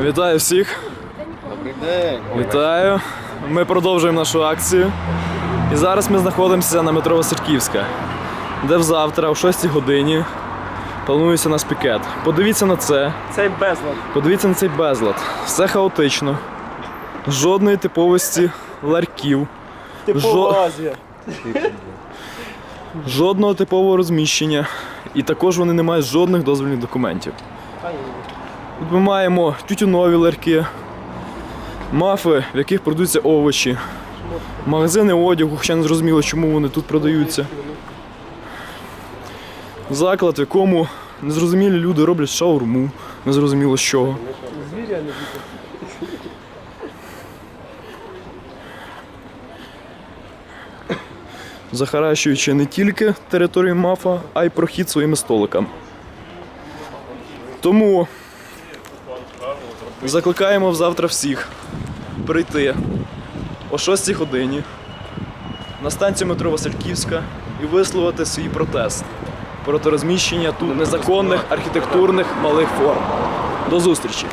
Вітаю всіх! Добрий день. Вітаю! Ми продовжуємо нашу акцію. І зараз ми знаходимося на метро Васильківська, де завтра о 6 годині планується наш пікет. Подивіться на це, Цей безлад. подивіться на цей безлад. Все хаотично. Жодної типовості ларьків, Типова Азія. жодного типового розміщення. І також вони не мають жодних дозвільних документів. Тут ми маємо тютюнові ларки, мафи, в яких продаються овочі, магазини одягу, хоча не зрозуміло, чому вони тут продаються. Заклад, в якому незрозумілі люди роблять шаурму, незрозуміло з чого. Захаращуючи не тільки територію мафа, а й прохід своїми столиками. Тому закликаємо завтра всіх прийти о 6 годині на станцію метро Васильківська і висловити свій протест проти розміщення тут незаконних архітектурних малих форм. До зустрічі!